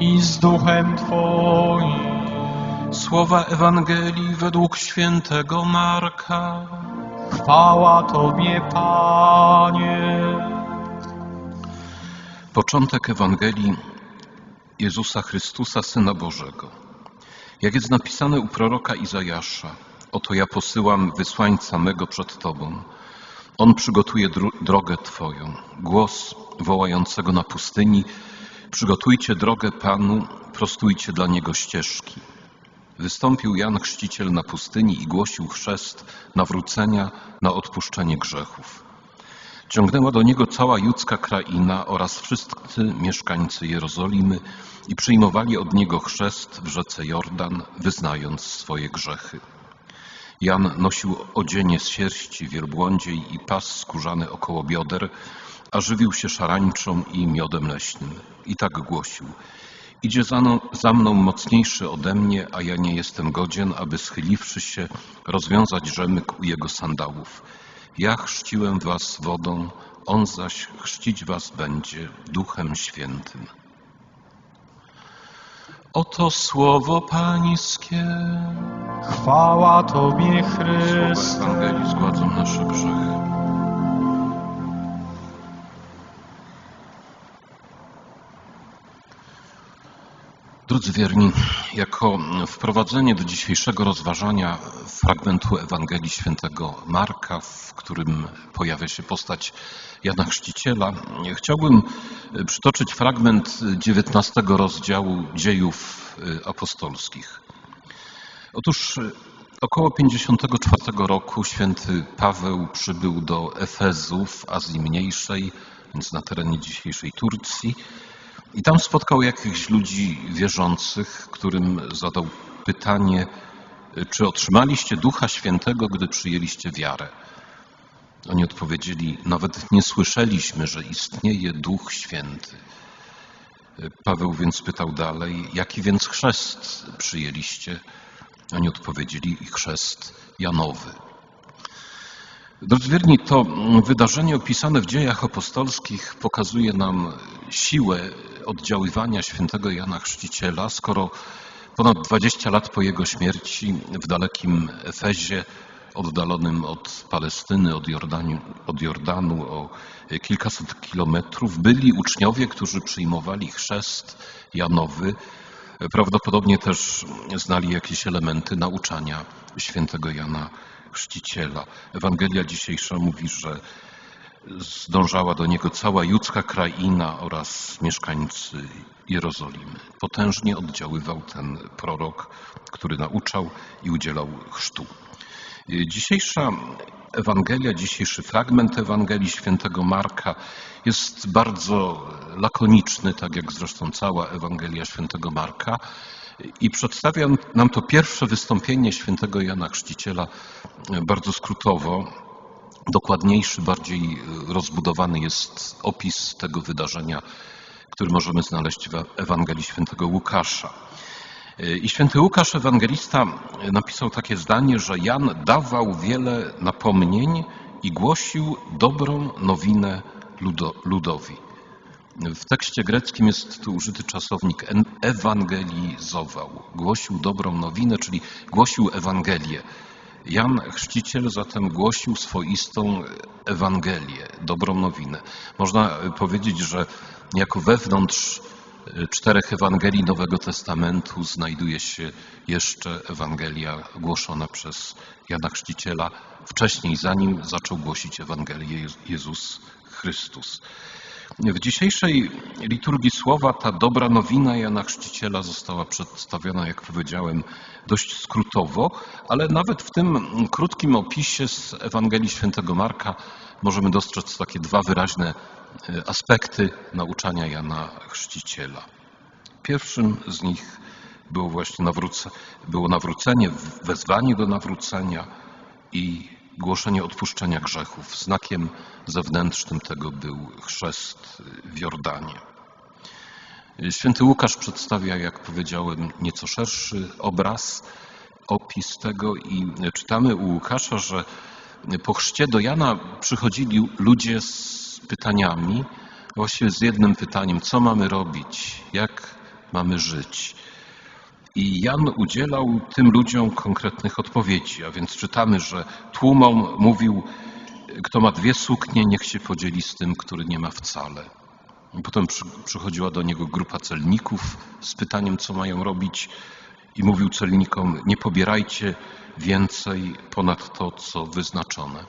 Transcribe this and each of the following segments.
i z duchem Twoim. Słowa Ewangelii według świętego Marka. Chwała Tobie, Panie. Początek Ewangelii Jezusa Chrystusa, Syna Bożego. Jak jest napisane u proroka Izajasza, oto ja posyłam wysłańca mego przed Tobą. On przygotuje dro- drogę Twoją. Głos wołającego na pustyni, przygotujcie drogę Panu, prostujcie dla Niego ścieżki. Wystąpił Jan Chrzciciel na pustyni i głosił chrzest nawrócenia na odpuszczenie grzechów. Ciągnęła do niego cała judzka kraina oraz wszyscy mieszkańcy Jerozolimy i przyjmowali od niego chrzest w rzece Jordan, wyznając swoje grzechy. Jan nosił odzienie z sierści wielbłądziej i pas skórzany około bioder, a żywił się szarańczą i miodem leśnym. I tak głosił: Idzie za mną, za mną mocniejszy ode mnie, a ja nie jestem godzien, aby schyliwszy się, rozwiązać rzemyk u jego sandałów. Ja chrzciłem was wodą, on zaś chrzcić was będzie duchem świętym. Oto słowo pańskie. Chwała Tobie, Chryste. Drodzy wierni, jako wprowadzenie do dzisiejszego rozważania fragmentu Ewangelii Świętego Marka, w którym pojawia się postać Jana Chrzciciela, chciałbym przytoczyć fragment 19 rozdziału dziejów apostolskich. Otóż około 54 roku święty Paweł przybył do Efezu w Azji Mniejszej, więc na terenie dzisiejszej Turcji, i tam spotkał jakichś ludzi wierzących, którym zadał pytanie, czy otrzymaliście Ducha Świętego, gdy przyjęliście wiarę? Oni odpowiedzieli, nawet nie słyszeliśmy, że istnieje Duch Święty. Paweł więc pytał dalej, jaki więc chrzest przyjęliście? Oni odpowiedzieli, chrzest Janowy. Drodzy wierni, to wydarzenie opisane w dziejach apostolskich pokazuje nam siłę oddziaływania świętego Jana Chrzciciela, skoro ponad 20 lat po jego śmierci w dalekim Efezie, oddalonym od Palestyny, od Jordanu, od Jordanu o kilkaset kilometrów, byli uczniowie, którzy przyjmowali chrzest Janowy, prawdopodobnie też znali jakieś elementy nauczania świętego Jana Chrzciciela. Ewangelia dzisiejsza mówi, że zdążała do niego cała judzka kraina oraz mieszkańcy Jerozolimy. Potężnie oddziaływał ten prorok, który nauczał i udzielał chrztu. Dzisiejsza Ewangelia, dzisiejszy fragment Ewangelii świętego Marka jest bardzo lakoniczny, tak jak zresztą cała Ewangelia świętego Marka i przedstawia nam to pierwsze wystąpienie świętego Jana Chrzciciela bardzo skrótowo. Dokładniejszy, bardziej rozbudowany jest opis tego wydarzenia, który możemy znaleźć w Ewangelii świętego Łukasza. I święty Łukasz, ewangelista, napisał takie zdanie, że Jan dawał wiele napomnień i głosił dobrą nowinę ludo, ludowi. W tekście greckim jest tu użyty czasownik ewangelizował. Głosił dobrą nowinę, czyli głosił Ewangelię. Jan Chrzciciel zatem głosił swoistą Ewangelię, dobrą nowinę. Można powiedzieć, że jako wewnątrz czterech Ewangelii Nowego Testamentu znajduje się jeszcze Ewangelia głoszona przez Jana Chrzciciela wcześniej, zanim zaczął głosić Ewangelię Jezus Chrystus. W dzisiejszej liturgii słowa ta dobra nowina Jana Chrzciciela została przedstawiona, jak powiedziałem, dość skrótowo, ale nawet w tym krótkim opisie z Ewangelii Świętego Marka możemy dostrzec takie dwa wyraźne aspekty nauczania Jana Chrzciciela. Pierwszym z nich było właśnie nawrócenie, było nawrócenie, wezwanie do nawrócenia i głoszenie odpuszczenia grzechów. Znakiem zewnętrznym tego był chrzest w Jordanie. Święty Łukasz przedstawia, jak powiedziałem, nieco szerszy obraz, opis tego i czytamy u Łukasza, że po chrzcie do Jana przychodzili ludzie z pytaniami, właściwie z jednym pytaniem, co mamy robić, jak mamy żyć. I Jan udzielał tym ludziom konkretnych odpowiedzi, a więc czytamy, że tłumom mówił, kto ma dwie suknie, niech się podzieli z tym, który nie ma wcale. Potem przy, przychodziła do niego grupa celników z pytaniem, co mają robić, i mówił celnikom: Nie pobierajcie więcej ponad to, co wyznaczone.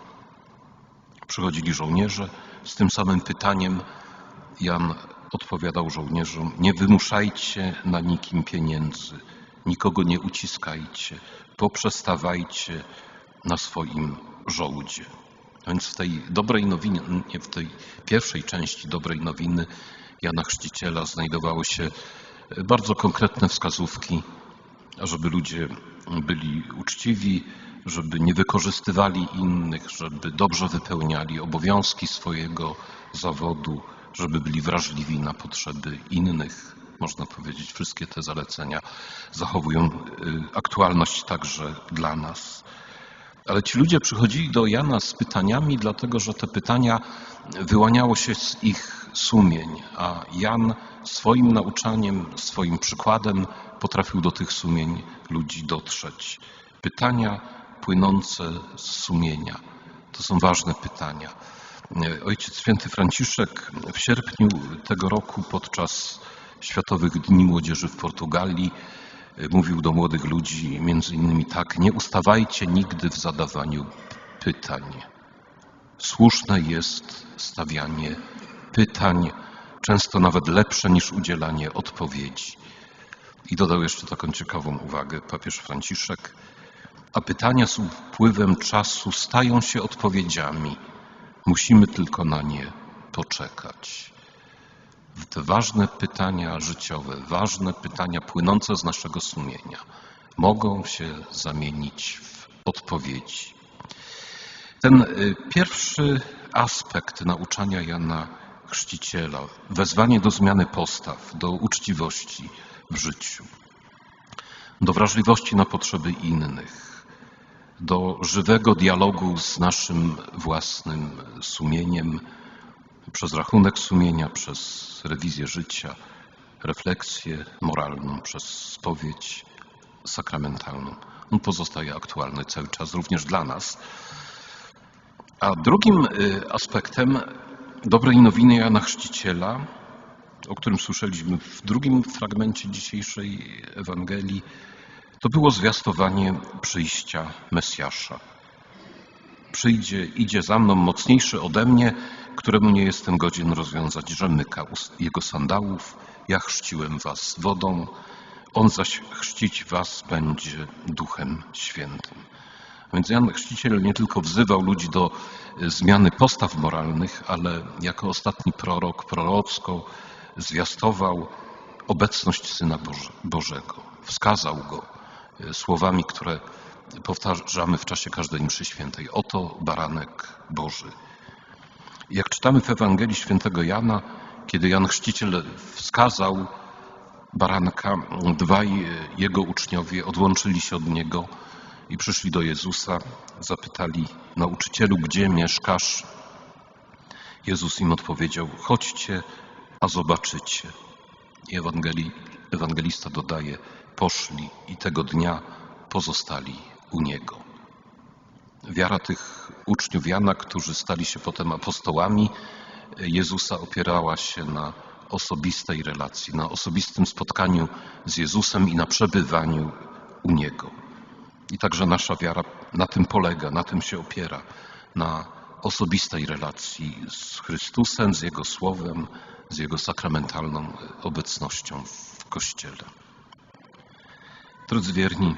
Przychodzili żołnierze z tym samym pytaniem. Jan odpowiadał żołnierzom: Nie wymuszajcie na nikim pieniędzy, nikogo nie uciskajcie, poprzestawajcie na swoim żołdzie. Więc w tej dobrej nowinie, w tej pierwszej części dobrej nowiny Jana Chrzciciela znajdowały się bardzo konkretne wskazówki, żeby ludzie byli uczciwi, żeby nie wykorzystywali innych, żeby dobrze wypełniali obowiązki swojego zawodu, żeby byli wrażliwi na potrzeby innych. Można powiedzieć, wszystkie te zalecenia zachowują y, aktualność także dla nas. Ale ci ludzie przychodzili do Jana z pytaniami, dlatego że te pytania wyłaniało się z ich sumień, a Jan swoim nauczaniem, swoim przykładem potrafił do tych sumień ludzi dotrzeć. Pytania płynące z sumienia to są ważne pytania. Ojciec Święty Franciszek w sierpniu tego roku podczas Światowych Dni Młodzieży w Portugalii mówił do młodych ludzi między innymi tak: Nie ustawajcie nigdy w zadawaniu pytań. Słuszne jest stawianie pytań, często nawet lepsze niż udzielanie odpowiedzi. I dodał jeszcze taką ciekawą uwagę papież Franciszek. A pytania z upływem czasu stają się odpowiedziami. Musimy tylko na nie poczekać. Te ważne pytania życiowe, ważne pytania płynące z naszego sumienia mogą się zamienić w odpowiedzi. Ten y, pierwszy aspekt nauczania Jana Chrzciciela, wezwanie do zmiany postaw, do uczciwości w życiu, do wrażliwości na potrzeby innych, do żywego dialogu z naszym własnym sumieniem, przez rachunek sumienia, przez rewizję życia, refleksję moralną, przez spowiedź sakramentalną. On pozostaje aktualny cały czas, również dla nas. A drugim y, aspektem dobrej nowiny Jana Chrzciciela, o którym słyszeliśmy w drugim fragmencie dzisiejszej Ewangelii, to było zwiastowanie przyjścia Mesjasza. Przyjdzie, idzie za mną mocniejszy ode mnie, któremu nie jestem godzien rozwiązać rzemyka jego sandałów. Ja chrzciłem was wodą, on zaś chrzcić was będzie Duchem Świętym. Więc Jan Chrzciciel nie tylko wzywał ludzi do e, zmiany postaw moralnych, ale jako ostatni prorok prorocko zwiastował obecność Syna Boże, Bożego. Wskazał go słowami, które powtarzamy w czasie każdej mszy świętej. Oto baranek Boży. Jak czytamy w Ewangelii świętego Jana, kiedy Jan Chrzciciel wskazał baranka, dwaj jego uczniowie odłączyli się od niego i przyszli do Jezusa, zapytali nauczycielu, gdzie mieszkasz? Jezus im odpowiedział: Chodźcie, a zobaczycie. I ewangelista dodaje: Poszli i tego dnia pozostali u niego. Wiara tych uczniów Jana, którzy stali się potem apostołami Jezusa, opierała się na osobistej relacji, na osobistym spotkaniu z Jezusem i na przebywaniu u Niego. I także nasza wiara na tym polega, na tym się opiera, na osobistej relacji z Chrystusem, z Jego Słowem, z Jego sakramentalną obecnością w Kościele. Drodzy wierni,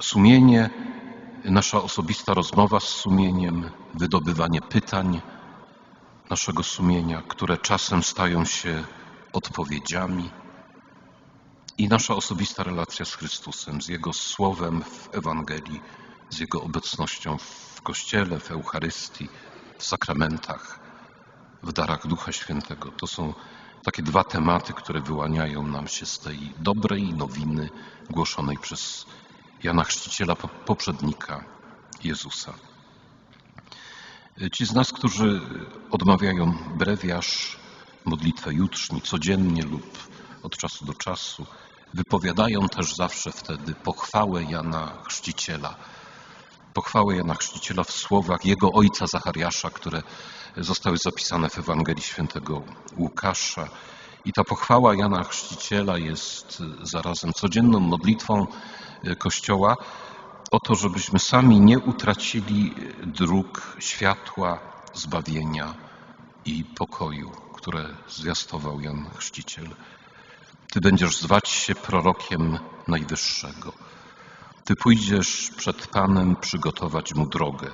sumienie, nasza osobista rozmowa z sumieniem, wydobywanie pytań naszego sumienia, które czasem stają się odpowiedziami, i nasza osobista relacja z Chrystusem, z Jego słowem w Ewangelii, z Jego obecnością w Kościele, w Eucharystii, w sakramentach, w darach Ducha Świętego. To są takie dwa tematy, które wyłaniają nam się z tej dobrej nowiny głoszonej przez Jana Chrzciciela, poprzednika Jezusa. Ci z nas, którzy odmawiają brewiarz, modlitwę jutrzni codziennie lub od czasu do czasu, wypowiadają też zawsze wtedy pochwałę Jana Chrzciciela. Pochwałę Jana Chrzciciela w słowach jego ojca Zachariasza, które zostały zapisane w Ewangelii Świętego Łukasza. I ta pochwała Jana Chrzciciela jest zarazem codzienną modlitwą e, Kościoła o to, żebyśmy sami nie utracili dróg światła, zbawienia i pokoju, które zwiastował Jan Chrzciciel. Ty będziesz zwać się prorokiem Najwyższego. Ty pójdziesz przed Panem przygotować mu drogę,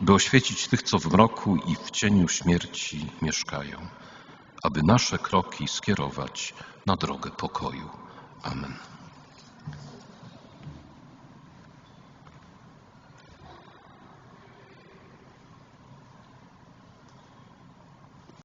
by oświecić tych, co w mroku i w cieniu śmierci mieszkają, aby nasze kroki skierować na drogę pokoju. Amen.